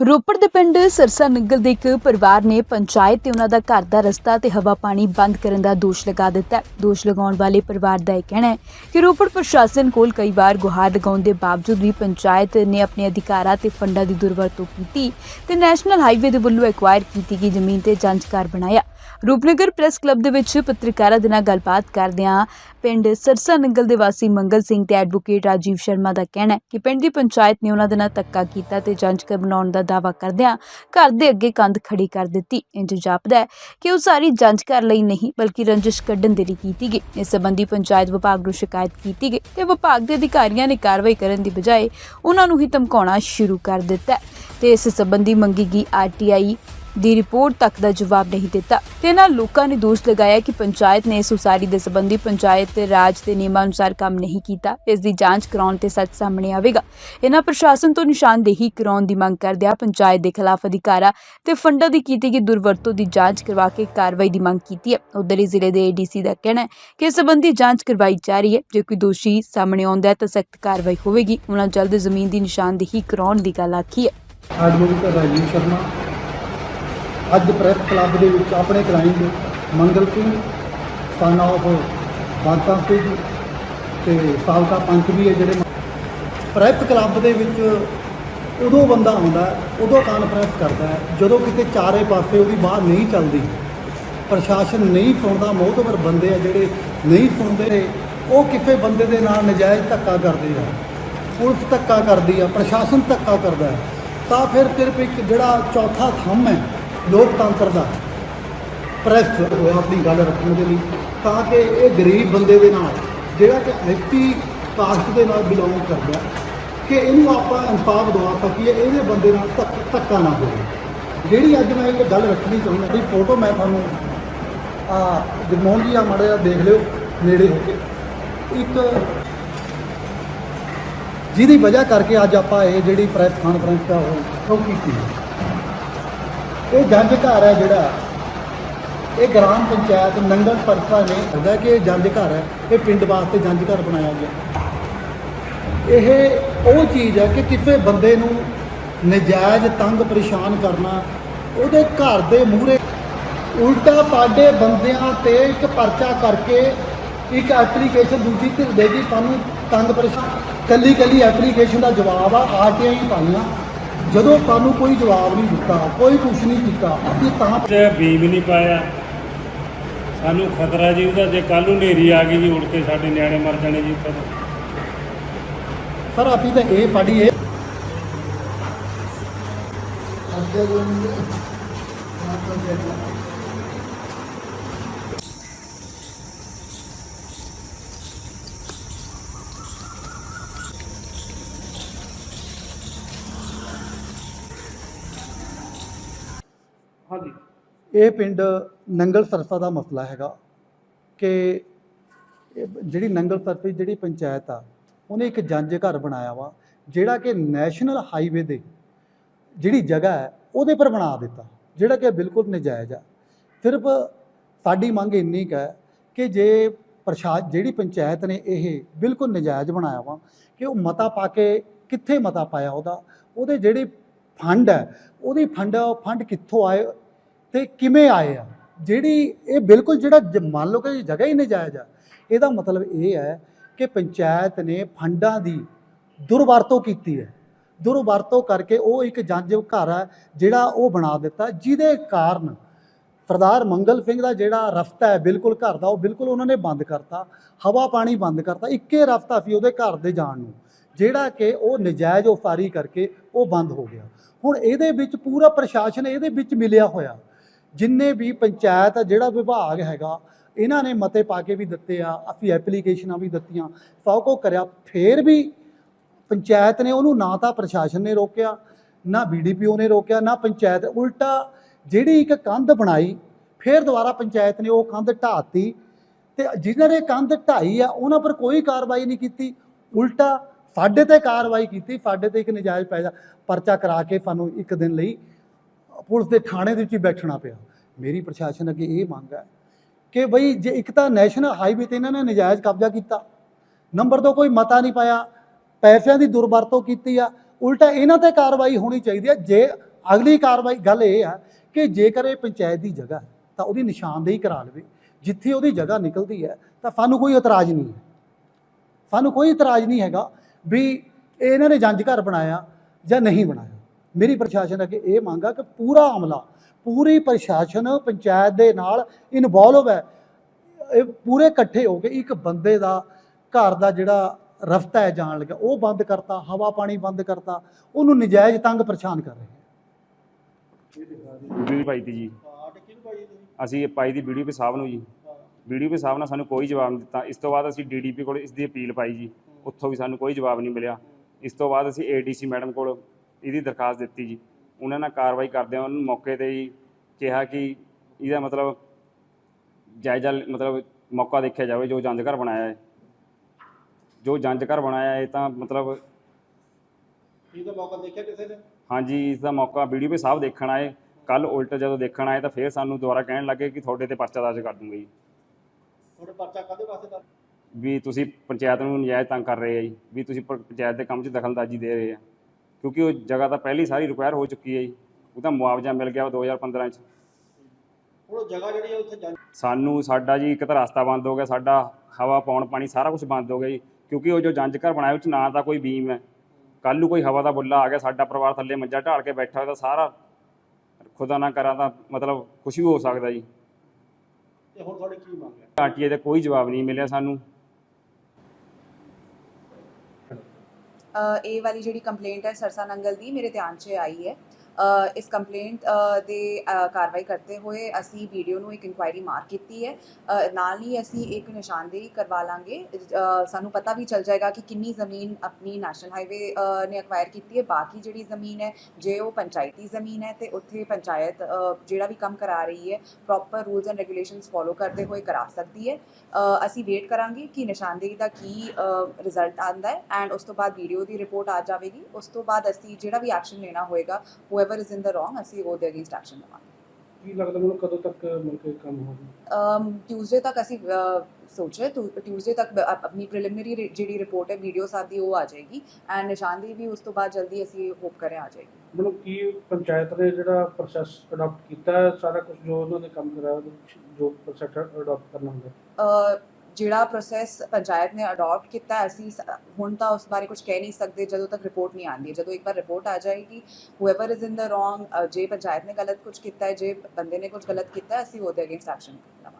ਰੋਪੜ ਦੇ ਪਿੰਡ ਸਰਸਾ ਨੰਗਲ ਦੇ ਇੱਕ ਪਰਿਵਾਰ ਨੇ ਪੰਚਾਇਤ ਤੇ ਉਹਨਾਂ ਦਾ ਘਰ ਦਾ ਰਸਤਾ ਤੇ ਹਵਾ ਪਾਣੀ ਬੰਦ ਕਰਨ ਦਾ ਦੋਸ਼ ਲਗਾ ਦਿੱਤਾ ਦੋਸ਼ ਲਗਾਉਣ ਵਾਲੇ ਪਰਿਵਾਰ ਦਾ ਇਹ ਕਹਿਣਾ ਹੈ ਕਿ ਰੋਪੜ ਪ੍ਰਸ਼ਾਸਨ ਕੋਲ ਕਈ ਵਾਰ ਗੁਹਾਰ ਲਗਾਉਣ ਦੇ ਬਾਵਜੂਦ ਵੀ ਪੰਚਾਇਤ ਨੇ ਆਪਣੇ ਅਧਿਕਾਰਾਂ ਤੇ ਫੰਡਾਂ ਦੀ ਦੁਰਵਰਤੋਂ ਕੀਤੀ ਤੇ ਨੈਸ਼ਨਲ ਹਾਈਵੇ ਦੇ ਵੱਲੋਂ ਐਕਵਾਇਰ ਕੀਤੀ ਗਈ ਜ਼ਮੀਨ ਤੇ ਜਾਂਚ ਘਰ ਬਣਾਇਆ। ਰੂਪਨਗਰ ਪ੍ਰੈਸ ਕਲੱਬ ਦੇ ਵਿੱਚ ਪੱਤਰਕਾਰਾਂ ਦੇ ਨਾਲ ਗੱਲਬਾਤ ਕਰਦਿਆਂ ਪਿੰਡ ਸਰਸਾ ਨੰਗਲ ਦੇ ਵਾਸੀ ਮੰਗਲ ਸਿੰਘ ਤੇ ਐਡਵੋਕੇਟ ਰਾਜੀਵ ਸ਼ਰਮਾ ਦਾ ਕਹਿਣਾ ਹੈ ਕਿ ਪਿੰਡ ਦੀ ਪੰਚਾਇਤ ਨੇ ਉਹਨਾਂ ਦੇ ਨਾਲ ਧੱਕਾ ਕੀਤਾ ਤੇ ਜਾਂਚ ਕਰ ਬਣਾਉਣ ਦਾ ਦਾਅਵਾ ਕਰਦਿਆਂ ਘਰ ਦੇ ਅੱਗੇ ਕੰਧ ਖੜੀ ਕਰ ਦਿੱਤੀ। ਇੰਜ ਜਾਪਦਾ ਹੈ ਕਿ ਉਹ ਸਾਰੀ ਜਾਂਚ ਕਰ ਲਈ ਨਹੀਂ, ਬਲਕਿ ਰੰਜਿਸ਼ ਕੱਢਣ ਦੇ ਲਈ ਕੀਤੀ ਗਈ। ਇਸ ਸੰਬੰਧੀ ਪੰਚਾਇਤ ਵਿਭਾਗ ਨੂੰ ਸ਼ਿਕਾਇਤ ਕੀਤੀ ਗਈ ਤੇ ਵਿਭਾਗ ਦੇ ਅਧਿਕਾਰੀਆਂ ਨੇ ਕਾਰਵਾਈ ਕਰਨ ਦੀ ਬਜਾਏ ਉਹਨਾਂ ਨੂੰ ਹੀ ਧਮਕਾਉਣਾ ਸ਼ੁਰੂ ਕਰ ਦਿੱਤਾ ਹੈ। ਤੇ ਇਸ ਸੰਬੰਧੀ ਮੰਗੀ ਗਈ ਆਰਟੀਆਈ ਦੀ ਰਿਪੋਰਟ ਤੱਕ ਦਾ ਜਵਾਬ ਨਹੀਂ ਦਿੱਤਾ। ਤੇ ਇਹਨਾਂ ਲੋਕਾਂ ਨੇ ਦੋਸ਼ ਲਗਾਇਆ ਕਿ ਪੰਚਾਇਤ ਨੇ ਇਸ ਉਸਾਰੀ ਦੇ ਸੰਬੰਧੀ ਪੰਚਾਇਤ ਰਾਜ ਦੇ ਨਿਯਮਾਂ ਅਨੁਸਾਰ ਕੰਮ ਨਹੀਂ ਕੀਤਾ। ਇਸ ਦੀ ਜਾਂਚ ਕਰਾਉਣ ਤੇ ਸੱਚ ਸਾਹਮਣੇ ਆਵੇਗਾ। ਇਹਨਾਂ ਪ੍ਰਸ਼ਾਸਨ ਤੋਂ ਨਿਸ਼ਾਨਦੇਹੀ ਕਰਾਉਣ ਦੀ ਮੰਗ ਕਰਦਿਆਂ ਪੰਚਾਇਤ ਦੇ ਖਿਲਾਫ ਅਧਿਕਾਰਾਂ ਤੇ ਫੰਡਾਂ ਦੀ ਕੀਤੀ ਗਈ ਦੁਰਵਰਤੋਂ ਦੀ ਜਾਂਚ ਕਰਵਾ ਕੇ ਕਾਰਵਾਈ ਦੀ ਮੰਗ ਕੀਤੀ ਹੈ। ਉਧਰ ਹੀ ਜ਼ਿਲ੍ਹੇ ਦੇ ਏਡੀਸੀ ਦਾ ਕਹਿਣਾ ਹੈ ਕਿ ਇਸ ਸੰਬੰਧੀ ਜਾਂਚ ਕਰਵਾਈ ਜਾ ਰਹੀ ਹੈ। ਜੇ ਕੋਈ ਦੋਸ਼ੀ ਸਾਹਮਣੇ ਆਉਂਦਾ ਹੈ ਤਾਂ ਸਖਤ ਕਾਰਵਾਈ ਹੋਵੇਗੀ। ਉਹਨਾਂ ਜਲਦ ਜ਼ਮੀਨ ਦੀ ਨਿਸ਼ਾਨਦੇਹੀ ਕਰਾਉਣ ਦੀ ਗੱਲ ਆਖੀ ਹੈ। ਐਡਵੋਕੇਟ ਰਾਜੀਵ ਸ਼ਰਮਾ। ਅੱਜ ਪ੍ਰੈਸ ਕਲੱਬ ਦੇ ਵਿੱਚ ਆਪਣੇ client Mangal Singh son of Banta Singh ਤੇ ਸਾਲਕਾ ਪੰਚ ਵੀ ਹੈ ਜਿਹੜੇ ਪ੍ਰੈਸ ਕਲੱਬ ਦੇ ਵਿੱਚ ਉਦੋਂ ਬੰਦਾ ਆਉਂਦਾ ਉਦੋਂ ਕਾਨਫਰੰਸ ਕਰਦਾ ਜਦੋਂ ਕਿਤੇ ਚਾਰੇ ਪਾਸੇ ਉਹਦੀ ਬਾਤ ਨਹੀਂ ਚੱਲਦੀ, ਪ੍ਰਸ਼ਾਸਨ ਨਹੀਂ ਸੁਣਦਾ ਮੋਹਤਵਰ ਬੰਦੇ ਆ ਜਿਹੜੇ ਨਹੀਂ ਸੁਣਦੇ, ਉਹ ਕਿਸੇ ਬੰਦੇ ਦੇ ਨਾਲ ਨਜਾਇਜ਼ ਧੱਕਾ ਕਰਦੇ ਆ, ਪੁਲਿਸ ਧੱਕਾ ਕਰਦੀ ਆ, ਪ੍ਰਸ਼ਾਸਨ ਧੱਕਾ ਕਰਦਾ ਤਾਂ ਫਿਰ ਸਿਰਫ ਇੱਕ ਜਿਹੜਾ ਚੌਥਾ ਥੰਮ ਹੈ ਲੋਕਤੰਤਰ ਦਾ ਪ੍ਰੈਸ ਹੋਇਆ ਆਪਣੀ ਗੱਲ ਰੱਖਣ ਦੇ ਲਈ, ਤਾਂ ਕਿ ਇਹ ਗਰੀਬ ਬੰਦੇ ਦੇ ਨਾਲ, ਜਿਹੜਾ ਕਿ ਐਸਟੀ ਕਾਸਟ ਦੇ ਨਾਲ ਬਿਲੋਂਗ ਕਰਦਾ, ਕਿ ਇਹਨੂੰ ਆਪਾਂ ਇਨਸਾਫ ਦਵਾ ਸਕੀਏ, ਇਹਦੇ ਬੰਦੇ ਨਾਲ ਧੱਕ- ਧੱਕਾ ਨਾ ਹੋਵੇ। ਜਿਹੜੀ ਅੱਜ ਮੈਂ ਇਹ ਗੱਲ ਰੱਖਣੀ ਚਾਹੁੰਦਾ ਦੀ ਫੋਟੋ ਮੈਂ ਤੁਹਾਨੂੰ, ਆ, ਜਗਮੋਹਨ ਜੀ ਆ ਮਾੜਾ ਜਿਹਾ ਦੇਖ ਲਿਓ, ਨੇੜੇ ਹੋ ਕੇ। ਇੱਕ, ਜਿਹਦੀ ਵਜ੍ਹਾ ਕਰਕੇ ਅੱਜ ਆਪਾਂ ਇਹ ਜਿਹੜੀ ਪ੍ਰੈਸ ਕਾਨਫਰੰਸ ਦਾ ਉਹ ਉਹ ਕੀਤੀ ਇਹ ਜੰਜ ਘਰ ਹੈ ਜਿਹੜਾ। ਇਹ ਗ੍ਰਾਮ ਪੰਚਾਇਤ ਨੰਗਲ ਪਰਸਾ ਨੇ ਹੁੰਦਾ ਕਿ ਇਹ ਜੰਜ ਘਰ ਹੈ। ਇਹ ਪਿੰਡ ਵਾਸਤੇ ਜੰਜ ਘਰ ਬਣਾਇਆ ਗਿਆ। ਇਹ ਉਹ ਚੀਜ਼ ਹੈ ਕਿ ਕਿਸੇ ਬੰਦੇ ਨੂੰ ਨਜਾਇਜ਼ ਤੰਗ ਪਰੇਸ਼ਾਨ ਕਰਨਾ, ਉਹਦੇ ਘਰ ਦੇ ਮੂਹਰੇ ਉਲਟਾ ਪਾਡੇ ਬੰਦਿਆਂ ਤੇ ਇੱਕ ਪਰਚਾ ਕਰਕੇ ਇੱਕ ਐਪਲੀਕੇਸ਼ਨ ਦੂਜੀ ਧਿਰ ਦੇਗੀ ਸਾਨੂੰ ਤੰਗ ਪਰੇਸ਼ਾਨ ਕੱਲੀ ਕੱਲੀ ਐਪਲੀਕੇਸ਼ਨ ਦਾ ਜਵਾਬ ਆ ਆਰਟੀਆਈ ਪਾਈਆਂ ਜਦੋਂ ਸਾਨੂੰ ਕੋਈ ਜਵਾਬ ਨਹੀਂ ਦਿੱਤਾ ਕੋਈ ਕੁਛ ਨਹੀਂ ਕੀਤਾ ਅਸੀਂ ਤਾਂ ਤੇ ਬੀਮ ਨਹੀਂ ਪਾਇਆ ਸਾਨੂੰ ਖਤਰਾ ਜੀ ਉਹਦਾ ਜੇ ਕੱਲ ਨੂੰ ਨੇਰੀ ਆ ਗਈ ਜੀ ਉੜ ਕੇ ਸਾਡੇ ਨਿਆਣੇ ਮਰ ਜਾਣੇ ਜੀ ਉੱਥੇ ਤਾਂ। ਸਰ ਅਸੀਂ ਤਾਂ ਇਹ ਸਾਡੀ ਇਹ ਹਾਂਜੀ ਇਹ ਪਿੰਡ ਨੰਗਲ ਸਰਸਾ ਦਾ ਮਸਲਾ ਹੈਗਾ ਕਿ ਇਹ ਜਿਹੜੀ ਨੰਗਲ ਸਰਸਾ ਜਿਹੜੀ ਪੰਚਾਇਤ ਆ, ਉਹਨੇ ਇੱਕ ਜੰਜ ਘਰ ਬਣਾਇਆ ਵਾ, ਜਿਹੜਾ ਕਿ ਨੈਸ਼ਨਲ ਹਾਈਵੇ ਦੇ ਜਿਹੜੀ ਜਗ੍ਹਾ ਹੈ, ਉਹਦੇ ਪਰ ਬਣਾ ਦਿੱਤਾ, ਜਿਹੜਾ ਕਿ ਬਿਲਕੁਲ ਨਜਾਇਜ਼ ਆ। ਸਿਰਫ ਸਾਡੀ ਮੰਗ ਇੰਨੀ ਕੁ ਹੈ ਕਿ ਜੇ ਪ੍ਰਸ਼ਾ, ਜਿਹੜੀ ਪੰਚਾਇਤ ਨੇ ਇਹ ਬਿਲਕੁਲ ਨਜਾਇਜ਼ ਬਣਾਇਆ ਵਾ, ਕਿ ਉਹ ਮਤਾ ਪਾ ਕੇ ਕਿੱਥੇ ਮਤਾ ਪਾਇਆ ਉਹਦਾ, ਉਹਦੇ ਜਿਹੜੇ ਫੰਡ ਹੈ, ਉਹਦੀ ਫੰਡ ਫੰਡ ਕਿੱਥੋਂ ਆਏ ਤੇ ਕਿਵੇਂ ਆਏ ਆ? ਜਿਹੜੀ ਇਹ ਬਿਲਕੁਲ ਜਿਹੜਾ ਜ- ਮੰਨ ਲਓ ਕਿ ਜਗ੍ਹਾ ਹੀ ਨਜਾਇਜ਼ ਆ, ਇਹਦਾ ਮਤਲਬ ਇਹ ਹੈ ਕਿ ਪੰਚਾਇਤ ਨੇ ਫੰਡਾਂ ਦੀ ਦੁਰਵਰਤੋਂ ਕੀਤੀ ਹੈ। ਦੁਰਵਰਤੋਂ ਕਰਕੇ ਉਹ ਇੱਕ ਜੰਜ ਘਰ ਹੈ ਜਿਹੜਾ ਉਹ ਬਣਾ ਦਿੱਤਾ, ਜਿਹਦੇ ਕਾਰਨ ਸਰਦਾਰ ਮੰਗਲ ਸਿੰਘ ਦਾ ਜਿਹੜਾ ਰਸਤਾ ਹੈ ਬਿਲਕੁਲ ਘਰ ਦਾ, ਉਹ ਬਿਲਕੁਲ ਉਹਨਾਂ ਨੇ ਬੰਦ ਕਰਤਾ, ਹਵਾ ਪਾਣੀ ਬੰਦ ਕਰਤਾ, ਇੱਕੇ ਰਸਤਾ ਸੀ ਉਹਦੇ ਘਰ ਦੇ ਜਾਣ ਨੂੰ, ਜਿਹੜਾ ਕਿ ਉਹ ਨਜਾਇਜ਼ ਉਸਾਰੀ ਕਰਕੇ ਉਹ ਬੰਦ ਹੋ ਗਿਆ। ਹੁਣ ਇਹਦੇ ਵਿੱਚ ਪੂਰਾ ਪ੍ਰਸ਼ਾਸਨ ਇਹਦੇ ਵਿੱਚ ਮਿਲਿਆ ਹੋਇਆ। ਜਿੰਨੇ ਵੀ ਪੰਚਾਇਤ ਆ, ਜਿਹੜਾ ਵਿਭਾਗ ਹੈਗਾ ਇਹਨਾਂ ਨੇ ਮਤੇ ਪਾ ਕੇ ਵੀ ਦਿੱਤੇ ਆ ਅਸੀਂ ਐਪਲੀਕੇਸ਼ਨਾਂ ਵੀ ਦਿੱਤੀਆਂ। ਸਭ ਕੋ ਕਰਿਆ ਫੇਰ ਵੀ ਪੰਚਾਇਤ ਨੇ ਉਹਨੂੰ ਨਾ ਤਾਂ ਪ੍ਰਸ਼ਾਸਨ ਨੇ ਰੋਕਿਆ ਨਾ ਬੀਡੀਪੀਓ ਨੇ ਰੋਕਿਆ ਨਾ ਪੰਚਾਇਤ। ਉਲਟਾ ਜਿਹੜੀ ਇੱਕ ਕੰਧ ਬਣਾਈ ਫੇਰ ਦੁਬਾਰਾ ਪੰਚਾਇਤ ਨੇ ਉਹ ਕੰਧ ਢਾਤੀ ਤੇ ਜਿਨ੍ਹਾਂ ਨੇ ਕੰਧ ਢਾਈ ਆ ਉਹਨਾਂ ਪਰ ਕੋਈ ਕਾਰਵਾਈ ਨਹੀਂ ਕੀਤੀ। ਉਲਟਾ ਸਾਡੇ ਤੇ ਕਾਰਵਾਈ ਕੀਤੀ ਸਾਡੇ ਤੇ ਇੱਕ ਨਜਾਇਜ਼ ਪੈਦਾ ਪਰਚਾ ਕਰਾ ਕੇ ਸਾਨੂੰ ਇੱਕ ਦਿਨ ਲਈ ਪੁਲਿਸ ਦੇ ਥਾਣੇ ਦੇ ਵਿੱਚ ਹੀ ਬੈਠਣਾ ਪਿਆ। ਮੇਰੀ ਪ੍ਰਸ਼ਾਸਨ ਅੱਗੇ ਇਹ ਮੰਗ ਹੈ ਕਿ ਬਈ ਜੇ ਇੱਕ ਤਾਂ ਨੈਸ਼ਨਲ ਹਾਈਵੇ ਤੇ ਇਹਨਾਂ ਨੇ ਨਜਾਇਜ਼ ਕਬਜ਼ਾ ਕੀਤਾ, ਨੰਬਰ ਤੋਂ ਕੋਈ ਮਤਾ ਨਹੀਂ ਪਾਇਆ, ਪੈਸਿਆਂ ਦੀ ਦੁਰਵਰਤੋਂ ਕੀਤੀ ਆ, ਉਲਟਾ ਇਹਨਾਂ ਤੇ ਕਾਰਵਾਈ ਹੋਣੀ ਚਾਹੀਦੀ ਹੈ ਜੇ ਅਗਲੀ ਕਾਰਵਾਈ, ਗੱਲ ਇਹ ਆ ਕਿ ਜੇਕਰ ਇਹ ਪੰਚਾਇਤ ਦੀ ਜਗ੍ਹਾ ਤਾਂ ਉਹਦੀ ਨਿਸ਼ਾਨਦੇਹੀ ਕਰਾ ਲਵੇ। ਜਿੱਥੇ ਉਹਦੀ ਜਗ੍ਹਾ ਨਿਕਲਦੀ ਹੈ, ਤਾਂ ਸਾਨੂੰ ਕੋਈ ਇਤਰਾਜ਼ ਨਹੀਂ ਹੈ। ਸਾਨੂੰ ਕੋਈ ਇਤਰਾਜ਼ ਨਹੀਂ ਹੈਗਾ ਵੀ ਇਹ ਇਹਨਾਂ ਨੇ ਜੰਜ ਘਰ ਬਣਾਇਆ ਜਾਂ ਨਹੀਂ ਬਣਾਇਆ। ਮੇਰੀ ਪ੍ਰਸ਼ਾਸਨ ਅੱਗੇ ਇਹ ਮੰਗ ਆ ਕਿ ਪੂਰਾ ਅਮਲਾ ਪੂਰੀ ਪ੍ਰਸ਼ਾਸਨ ਪੰਚਾਇਤ ਦੇ ਨਾਲ ਇਨਵੋਲਵ ਹੈ। ਇਹ ਪੂਰੇ ਇਕੱਠੇ ਹੋ ਕੇ ਇੱਕ ਬੰਦੇ ਦਾ, ਘਰ ਦਾ ਜਿਹੜਾ ਰਫਤਾ ਹੈ ਜਾਣ ਲੱਗਾ, ਉਹ ਬੰਦ ਕਰਤਾ, ਹਵਾ ਪਾਣੀ ਬੰਦ ਕਰਤਾ, ਉਹਨੂੰ ਨਜਾਇਜ਼ ਤੰਗ ਪਰੇਸ਼ਾਨ ਕਰ ਰਹੇ ਵੀਡੀਓ ਪਾਈ ਤੀ ਜੀ। ਅਸੀਂ ਇਹ ਪਾਈ ਦੀ ਵੀਡੀਓ ਪੇ ਸਾਹਿਬ ਨੂੰ ਜੀ। ਵੀਡੀਓ ਪੇ ਸਾਹਿਬ ਨੇ ਸਾਨੂੰ ਕੋਈ ਜਵਾਬ ਨਹੀਂ ਦਿੱਤਾ। ਇਸ ਤੋਂ ਬਾਅਦ ਅਸੀਂ ਡੀਡੀਪੀ ਕੋਲ ਇਸ ਦੀ ਅਪੀਲ ਪਾਈ ਜੀ। ਉੱਥੋਂ ਵੀ ਸਾਨੂੰ ਕੋਈ ਜਵਾਬ ਨਹੀਂ ਮਿਲਿਆ। ਇਸ ਤੋਂ ਬਾਅਦ ਅਸੀਂ ਏਡੀਸੀ ਮੈਡਮ ਕੋਲ ਇਹਦੀ ਦਰਖਾਸਤ ਦਿੱਤੀ ਜੀ। ਉਹਨਾਂ ਨਾਲ ਕਾਰਵਾਈ ਕਰਦੇ ਉਹਨਾਂ ਨੂੰ ਮੌਕੇ ਤੇ ਹੀ ਕਿਹਾ ਕਿ ਇਹਦਾ ਮਤਲਬ ਜਾਇਜ਼ਾ ਮਤਲਬ ਮੌਕਾ ਦੇਖਿਆ ਜਾਵੇ ਜੋ ਜੰਜ ਘਰ ਬਣਾਇਆ ਹੈ। ਜੋ ਜੰਜ ਘਰ ਬਣਾਇਆ ਹੈ ਤਾਂ ਮਤਲਬ ਇਹਦਾ ਮੌਕਾ ਦੇਖਿਆ ਕਿਸੇ ਨੇ? ਹਾਂਜੀ ਇਸ ਦਾ ਮੌਕਾ ਵੀਡੀਓ 'ਤੇ ਸਾਹਿਬ ਦੇਖਣ ਆਏ। ਕੱਲ ਉਲਟ ਜਦੋਂ ਦੇਖਣ ਆਏ ਤਾਂ ਫੇਰ ਸਾਨੂੰ ਦੁਬਾਰਾ ਕਹਿਣ ਲੱਗੇ ਕਿ ਤੁਹਾਡੇ ਤੇ ਪਰਚਾ ਦਰਜ ਕਰ ਦੂੰਗੇ ਜੀ। ਤੁਹਾਡੇ ਪਰਚਾ ਕਾਦੇ ਵਾਸਤੇ ਕਰ ਵੀ ਤੁਸੀਂ ਪੰਚਾਇਤ ਨੂੰ ਨਜਾਇਜ਼ ਤੰਗ ਕਰ ਰਹੇ ਆ ਜੀ। ਵੀ ਤੁਸੀਂ ਪੰਚਾਇਤ ਦੇ ਕੰਮ 'ਚ ਦਖਲਅੰਦਾਜ਼ੀ ਦੇ ਰਹੇ ਆ। ਕਿਉਂਕਿ ਉਹ ਜਗ੍ਹਾ ਤਾਂ ਪਹਿਲੀ ਸਾਰੀ ਰਿਕੁਆਇਰ ਹੋ ਚੁੱਕੀ ਹੈ ਜੀ। ਉਹਦਾ ਮੁਆਵਜ਼ਾ ਮਿਲ ਗਿਆ ਵਾ 2015 'ਚ। ਉਹ ਜਗ੍ਹਾ ਜਿਹੜੀ ਹੈ ਉੱਥੇ ਸਾਨੂੰ ਸਾਡਾ ਜੀ ਇੱਕ ਤਾਂ ਰਸਤਾ ਬੰਦ ਹੋ ਗਿਆ ਸਾਡਾ ਹਵਾ ਪਾਉਣ ਪਾਣੀ ਸਾਰਾ ਕੁਝ ਬੰਦ ਹੋ ਗਿਆ ਜੀ। ਕਿਉਂਕਿ ਉਹ ਜੋ ਜੰਜ ਘਰ ਬਣਾਇਆ ਉਹ 'ਚ ਨਾ ਤਾਂ ਕੋਈ ਬੀਮ ਹੈ। ਕੱਲ ਨੂੰ ਕੋਈ ਹਵਾ ਦਾ ਬੁੱਲਾ ਆ ਗਿਆ ਸਾਡਾ ਪਰਿਵਾਰ ਥੱਲੇ ਮੰਜਾ ਢਾਲ ਕੇ ਬੈਠਾ ਤਾਂ ਸਾਰਾ ਖੁਦਾ ਨਾ ਕਰਾਂ ਤਾਂ ਮਤਲਬ ਕੁਝ ਵੀ ਹੋ ਸਕਦਾ ਜੀ। ਤੇ ਹੁਣ ਤੁਹਾਡੇ ਕੀ ਮੰਗ ਹੈ? ਆਰਟੀਏ ਦਾ ਕੋਈ ਜਵਾਬ ਨਹੀਂ ਮਿਲਿਆ ਸਾਨੂੰ। ਇਹ ਵਾਲੀ ਜਿਹੜੀ ਕੰਪਲੇਂਟ ਹੈ ਸਰਸਾ ਨੰਗਲ ਦੀ ਮੇਰੇ ਧਿਆਨ 'ਚ ਆਈ ਹੈ। ਇਸ ਕੰਪਲੇਂਟ ਦੇ ਕਾਰਵਾਈ ਕਰਦੇ ਹੋਏ ਅਸੀਂ ਵੀਡੀਓ ਨੂੰ ਇੱਕ ਇਨਕੁਆਇਰੀ ਮਾਰ ਕੀਤੀ ਹੈ। ਨਾਲ ਹੀ ਅਸੀਂ ਇੱਕ ਨਿਸ਼ਾਨਦੇਹੀ ਕਰਵਾ ਲਾਂਗੇ। ਸਾਨੂੰ ਪਤਾ ਵੀ ਚੱਲ ਜਾਏਗਾ ਕਿ ਕਿੰਨੀ ਜ਼ਮੀਨ ਆਪਣੀ ਨੈਸ਼ਨਲ ਹਾਈਵੇ ਨੇ ਅਕਵਾਇਰ ਕੀਤੀ ਹੈ। ਬਾਕੀ ਜਿਹੜੀ ਜ਼ਮੀਨ ਹੈ, ਜੇ ਉਹ ਪੰਚਾਇਤੀ ਜ਼ਮੀਨ ਹੈ ਤੇ ਉੱਥੇ ਪੰਚਾਇਤ ਜਿਹੜਾ ਵੀ ਕੰਮ ਕਰਾ ਰਹੀ ਹੈ proper rules and regulations follow ਕਰਦੇ ਹੋਏ ਕਰਾ ਸਕਦੀ ਹੈ। ਅਸੀਂ ਵੇਟ ਕਰਾਂਗੇ ਕਿ ਨਿਸ਼ਾਨਦੇਹੀ ਦਾ ਕੀ ਰਿਜ਼ਲਟ ਆਉਂਦਾ ਹੈ। ਐਂਡ ਉਸ ਤੋਂ ਬਾਅਦ ਵੀਡੀਓ ਦੀ ਰਿਪੋਰਟ ਆ ਜਾਵੇਗੀ। ਉਸ ਤੋਂ ਬਾਅਦ ਅਸੀਂ ਜਿਹੜਾ ਵੀ ਐਕਸ਼ਨ ਲੈਣਾ ਹੋਏਗਾ ਉਹ whoever is in the wrong ਅਸੀਂ ਉਹਦੇ ਅਗੇਂਸਟ ਐਕਸ਼ਨ ਲਵਾਂਗੇ। ਕੀ ਲੱਗਦਾ ਮੈਨੂੰ ਕਦੋਂ ਤੱਕ ਮਿਲ ਕੇ ਕੰਮ ਹੋਊਗਾ? ਟਿਊਜ਼ਡੇ ਤੱਕ ਅਸੀਂ ਅ, ਸੋਚ ਰਹੇ ਟਿਊਜ਼ਡੇ ਤੱਕ ਆਪਣੀ ਪ੍ਰੀਲਿਮਿਨਰੀ ਜਿਹੜੀ ਰਿਪੋਰਟ ਹੈ ਵੀਡੀਓ ਸਾਡੀ ਉਹ ਆ ਜਾਏਗੀ। ਐਂਡ ਨਿਸ਼ਾਨਦੇਹੀ ਵੀ ਉਸ ਤੋਂ ਬਾਅਦ ਜਲਦੀ ਅਸੀਂ ਹੋਪ ਕਰੇ ਆ ਜਾਏਗੀ। ਮੈਨੂੰ ਕੀ ਪੰਚਾਇਤ ਨੇ ਜਿਹੜਾ ਪ੍ਰੋਸੈਸ ਅਡਾਪਟ ਕੀਤਾ ਸਾਰਾ ਕੁਝ ਜੋ ਉਹਨਾਂ ਨੇ ਕੰਮ ਕਰਾਇਆ ਜੋ ਪ੍ਰੋਸੈਸ ਅਡਾਪਟ ਕਰਨਾ ਹੁੰਦਾ? ਅ, ਜਿਹੜਾ ਪ੍ਰੋਸੈਸ ਪੰਚਾਇਤ ਨੇ ਅਡਾਪਟ ਕੀਤਾ ਹੈ, ਅਸੀਂ ਸ- ਹੁਣ ਤਾਂ ਉਸ ਬਾਰੇ ਕੁਝ ਕਹਿ ਨਹੀਂ ਸਕਦੇ ਜਦੋਂ ਤੱਕ ਰਿਪੋਰਟ ਨਹੀਂ ਆਉਂਦੀ ਜਦੋਂ ਇੱਕ ਵਾਰ ਰਿਪੋਰਟ ਆ ਜਾਏਗੀ whoever is in the wrong ਜੇ ਪੰਚਾਇਤ ਨੇ ਗਲਤ ਕੁਝ ਕੀਤਾ ਹੈ ਜੇ ਬੰਦੇ ਨੇ ਕੁਝ ਗਲਤ ਕੀਤਾ ਹੈ ਅਸੀਂ ਉਹਦੇ ਅਗੇਂਸਟ ਐਕਸ਼ਨ ਲਵਾਂਗੇ